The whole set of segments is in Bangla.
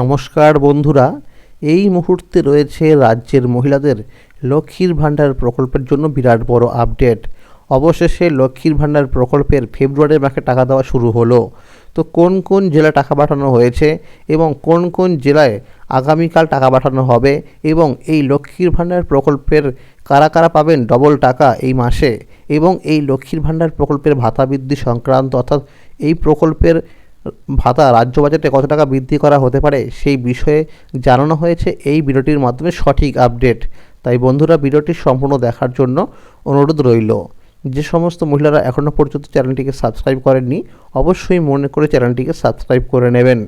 নমস্কার বন্ধুরা, এই মুহূর্তে রয়েছে রাজ্যের মহিলাদের লক্ষ্মীর ভাণ্ডার প্রকল্পের জন্য বিরাট বড় আপডেট। অবশেষে লক্ষ্মীর ভাণ্ডার প্রকল্পের ফেব্রুয়ারি মাসে টাকা দেওয়া শুরু হলো। তো কোন কোন জেলায় টাকা পাঠানো হয়েছে এবং কোন কোন জেলায় আগামীকাল টাকা পাঠানো হবে এবং এই লক্ষ্মীর ভাণ্ডার প্রকল্পের কারা কারা পাবেন ডবল টাকা এই মাসে এবং এই লক্ষ্মীর ভাণ্ডার প্রকল্পের ভাতা বৃদ্ধি সংক্রান্ত অর্থাৎ এই প্রকল্পের ভাতা রাজ্য বাজেটে কত টাকা বৃদ্ধি করা হতে পারে সেই বিষয়ে জানানো হয়েছে এই ভিডিওটির মাধ্যমে সঠিক আপডেট। তাই বন্ধুরা, ভিডিওটি সম্পূর্ণ দেখার জন্য অনুরোধ রইল। যে সমস্ত মহিলারা এখনও পর্যন্ত চ্যানেলটিকে সাবস্ক্রাইব করেননি, অবশ্যই মনে করে চ্যানেলটিকে সাবস্ক্রাইব করে নেবেন।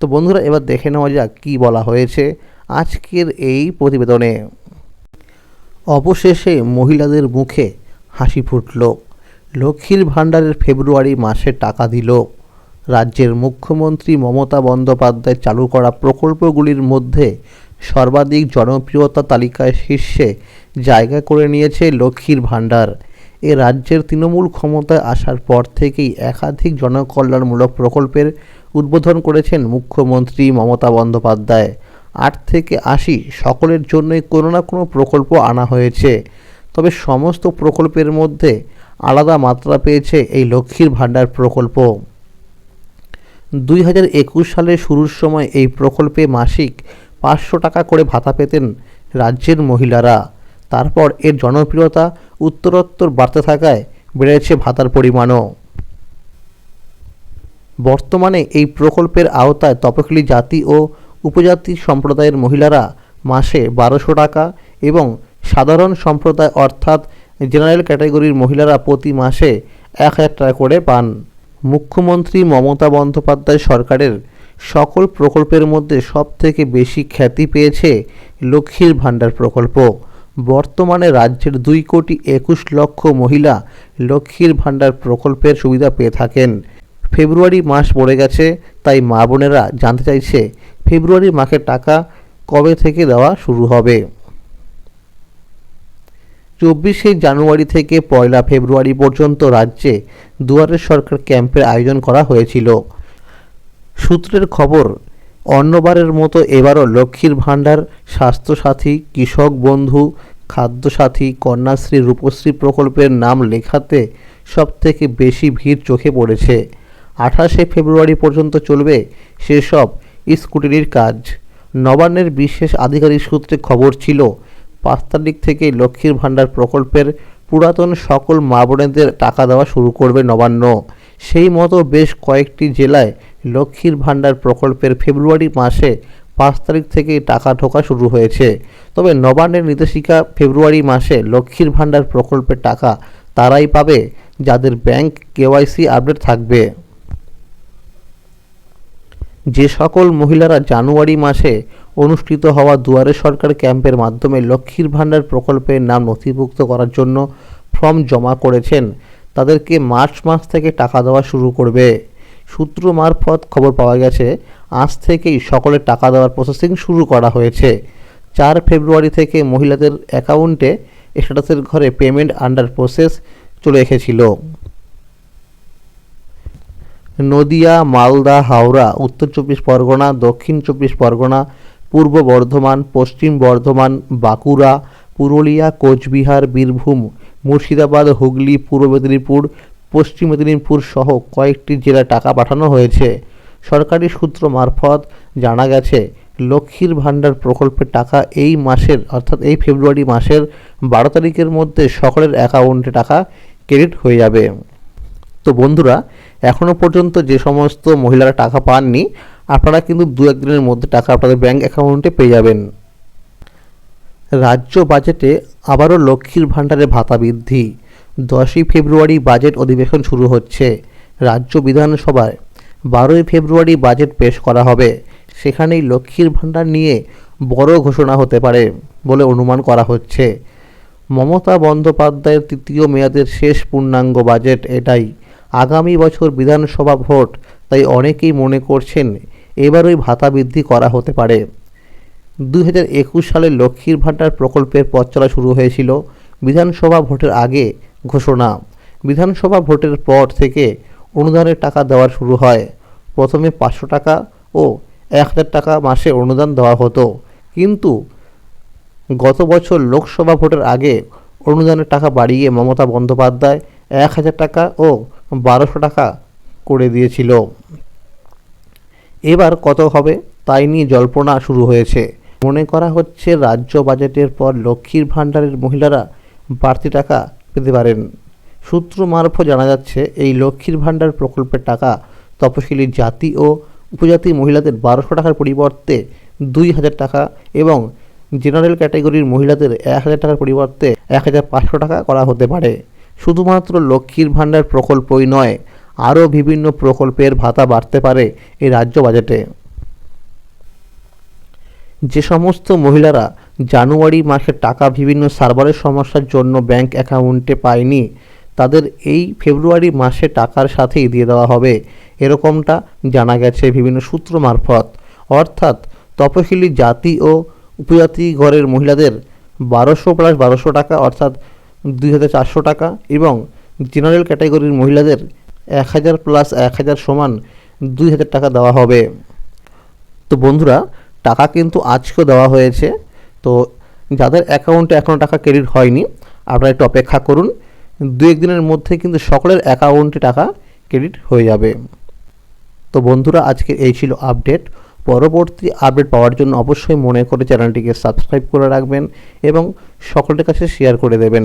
তো বন্ধুরা, এবার দেখে নেওয়া যাক কী বলা হয়েছে আজকের এই প্রতিবেদনে। অবশেষে মহিলাদের মুখে হাসি ফুটল। লক্ষ্মীর ভাণ্ডারের ফেব্রুয়ারি মাসে টাকা দিল। রাজ্যের মুখ্যমন্ত্রী মমতা বন্দ্যোপাধ্যায় চালু করা প্রকল্পগুলির মধ্যে সর্বাধিক জনপ্রিয়তা তালিকায় শীর্ষে জায়গা করে নিয়েছে লক্ষ্মীর ভাণ্ডার। এ রাজ্যের তৃণমূল ক্ষমতায় আসার পর থেকেই একাধিক জনকল্যাণমূলক প্রকল্পের উদ্বোধন করেছেন মুখ্যমন্ত্রী মমতা বন্দ্যোপাধ্যায়। আট থেকে আশি সকলের জন্যই কোনো না কোনো প্রকল্প আনা হয়েছে। তবে সমস্ত প্রকল্পের মধ্যে আলাদা মাত্রা পেয়েছে এই লক্ষ্মীর ভাণ্ডার প্রকল্প। দুই হাজার একুশ সালের শুরুর সময় এই প্রকল্পে মাসিক পাঁচশো টাকা করে ভাতা পেতেন রাজ্যের মহিলারা। তারপর এর জনপ্রিয়তা উত্তরোত্তর বাড়তে থাকায় বেড়েছে ভাতার পরিমাণও। বর্তমানে এই প্রকল্পের আওতায় তপশিলি জাতি ও উপজাতি সম্প্রদায়ের মহিলারা মাসে বারোশো টাকা এবং সাধারণ সম্প্রদায় অর্থাৎ জেনারেল ক্যাটাগরির মহিলারা প্রতি মাসে এক হাজার টাকা করে পান। মুখ্যমন্ত্রী মমতা বন্দ্যোপাধ্যায় সরকারের সকল প্রকল্পের মধ্যে সবথেকে বেশি খ্যাতি পেয়েছে লক্ষ্মীর ভাণ্ডার প্রকল্প। বর্তমানে রাজ্যের দুই কোটি একুশ লক্ষ মহিলা লক্ষ্মীর ভাণ্ডার প্রকল্পের সুবিধা পেয়ে থাকেন। ফেব্রুয়ারি মাস পড়ে গেছে, তাই মা বোনেরা জানতে চাইছে ফেব্রুয়ারি মাসে টাকা কবে থেকে দেওয়া শুরু হবে। চব্বিশে জানুয়ারি থেকে পয়লা ফেব্রুয়ারি পর্যন্ত রাজ্যে দুয়ারে সরকার ক্যাম্পের আয়োজন করা হয়েছিল। সূত্রের খবর অন্যবারের মতো এবারও লক্ষ্মীর ভাণ্ডার, স্বাস্থ্যসাথী, কৃষক বন্ধু, খাদ্যসাথী, কন্যাশ্রী, রূপশ্রী প্রকল্পের নাম লেখাতে সবথেকে বেশি ভিড় চোখে পড়েছে। আঠাশে ফেব্রুয়ারি পর্যন্ত চলবে সেসব স্কুটিনির কাজ। নবান্নের বিশেষ আধিকারিক সূত্রে খবর ছিল পাঁচ তারিখ থেকে লক্ষ্মীর ভাণ্ডার প্রকল্পের পুরাতন সকল মা বোনেদের টাকা দেওয়া শুরু করবে নবান্ন। সেই মতো বেশ কয়েকটি জেলায় লক্ষ্মীর ভাণ্ডার প্রকল্পের ফেব্রুয়ারি মাসে পাঁচ তারিখ থেকে টাকা ঢোকা শুরু হয়েছে। তবে নবান্নের নির্দেশিকা ফেব্রুয়ারি মাসে লক্ষ্মীর ভাণ্ডার প্রকল্পের টাকা তারাই পাবে, যাদের ব্যাংক কেওয়াইসি আপডেট থাকবে। যে সকল মহিলারা জানুয়ারি মাসে অনুষ্ঠিত হওয়া দুয়ারে সরকার ক্যাম্পের মাধ্যমে লক্ষ্মীর ভাণ্ডার প্রকল্পের নাম নথিভুক্ত করার জন্য ফর্ম জমা করেছেন, তাদেরকে মার্চ মাস থেকে টাকা দেওয়া শুরু করবে। সূত্র মারফত খবর পাওয়া গেছে, আজ থেকেই সকলে টাকা দেওয়ার প্রসেসিং শুরু করা হয়েছে। চার ফেব্রুয়ারি থেকে মহিলাদের অ্যাকাউন্টে স্ট্যাটাসের ঘরে পেমেন্ট আন্ডার প্রসেস চলে এসেছিল। নদিয়া, মালদা, হাওড়া, উত্তর চব্বিশ পরগনা, দক্ষিণ চব্বিশ পরগনা, পূর্ব বর্ধমান, পশ্চিম বর্ধমান, বাঁকুড়া, পুরুলিয়া, কোচবিহার, বীরভূম, মুর্শিদাবাদ, হুগলি, পূর্ব মেদিনীপুর, পশ্চিম মেদিনীপুর সহ কয়েকটি জেলায় টাকা পাঠানো হয়েছে। সরকারি সূত্র মারফত জানা গেছে, লক্ষ্মীর ভাণ্ডার প্রকল্পের টাকা এই মাসের, অর্থাৎ এই ফেব্রুয়ারি মাসের বারো তারিখের মধ্যে সকলের অ্যাকাউন্টে টাকা ক্রেডিট হয়ে যাবে। তো বন্ধুরা এখনও পর্যন্ত যে সমস্ত মহিলারা টাকা পাননি, আপনারা কিন্তু দু একদিনের মধ্যে টাকা আপনাদের ব্যাঙ্ক অ্যাকাউন্টে পেয়ে যাবেন। রাজ্য বাজেটে আবারও লক্ষ্মীর ভাণ্ডারে ভাতা বৃদ্ধি। দশই ফেব্রুয়ারি বাজেট অধিবেশন শুরু হচ্ছে, রাজ্য বিধানসভায় বারোই ফেব্রুয়ারি বাজেট পেশ করা হবে। সেখানেই লক্ষ্মীর ভাণ্ডার নিয়ে বড় ঘোষণা হতে পারে বলে অনুমান করা হচ্ছে। মমতা বন্দ্যোপাধ্যায়ের তৃতীয় মেয়াদের শেষ পূর্ণাঙ্গ বাজেট এটাই। আগামী বছর বিধানসভা ভোট, তাই অনেকেই মনে করছেন এবার ওই ভাতা বৃদ্ধি করা হতে পারে। দুই হাজার একুশ সালে লক্ষ্মীর ভাণ্ডার প্রকল্পের পথ চলা শুরু হয়েছিল বিধানসভা ভোটের আগে ঘোষণা। বিধানসভা ভোটের পর থেকে অনুদানের টাকা দেওয়া শুরু হয়। প্রথমে পাঁচশো টাকা ও এক হাজার টাকা মাসে অনুদান দেওয়া হতো। কিন্তু গত বছর লোকসভা ভোটের আগে অনুদানের টাকা বাড়িয়ে মমতা বন্দ্যোপাধ্যায় এক হাজার টাকা ও বারোশো টাকা করে দিয়েছিল। এবার কত হবে তাই নিয়ে জল্পনা শুরু হয়েছে। মনে করা হচ্ছে রাজ্য বাজেটের পর লক্ষ্মীর ভাণ্ডারের মহিলারা বাড়তি টাকা পেতে পারেন। সূত্র মারফত জানা যাচ্ছে, এই লক্ষ্মীর ভাণ্ডার প্রকল্পের টাকা তপশিলি জাতি ও উপজাতি মহিলাদের বারোশো টাকার পরিবর্তে দুই হাজার টাকা এবং জেনারেল ক্যাটাগরির মহিলাদের এক হাজার টাকার পরিবর্তে এক হাজার পাঁচশো টাকা করা হতে পারে। শুধুমাত্র লক্ষ্মীর ভাণ্ডার প্রকল্পই নয়, আরও বিভিন্ন প্রকল্পের ভাতা বাড়তে পারে এই রাজ্য বাজেটে। যে সমস্ত মহিলারা জানুয়ারি মাসে টাকা বিভিন্ন সার্ভারের সমস্যার জন্য ব্যাংক অ্যাকাউন্টে পায়নি, তাদের এই ফেব্রুয়ারি মাসে টাকার সাথেই দিয়ে দেওয়া হবে। এরকমটা জানা গেছে বিভিন্ন সূত্র মারফত। অর্থাৎ তপশিলি জাতি ও উপজাতি ঘরের মহিলাদের বারোশো প্লাস বারোশো টাকা, অর্থাৎ দুই হাজার চারশো টাকা এবং জেনারেল ক্যাটাগরির মহিলাদের এক হাজার প্লাস এক হাজার সমান দুই হাজার টাকা দেওয়া হবে। তো বন্ধুরা, টাকা কিন্তু আজকেও দেওয়া হয়েছে। তো যাদের অ্যাকাউন্টে এখনও টাকা ক্রেডিট হয়নি, আপনারা একটু অপেক্ষা করুন। দু একদিনের মধ্যে কিন্তু সকলের অ্যাকাউন্টে টাকা ক্রেডিট হয়ে যাবে। তো বন্ধুরা আজকে এই ছিল আপডেট পরবর্তী আপডেট পাওয়ার জন্য অবশ্যই মনে করে চ্যানেলটিকে সাবস্ক্রাইব করে রাখবেন এবং সকলের কাছে শেয়ার করে দেবেন।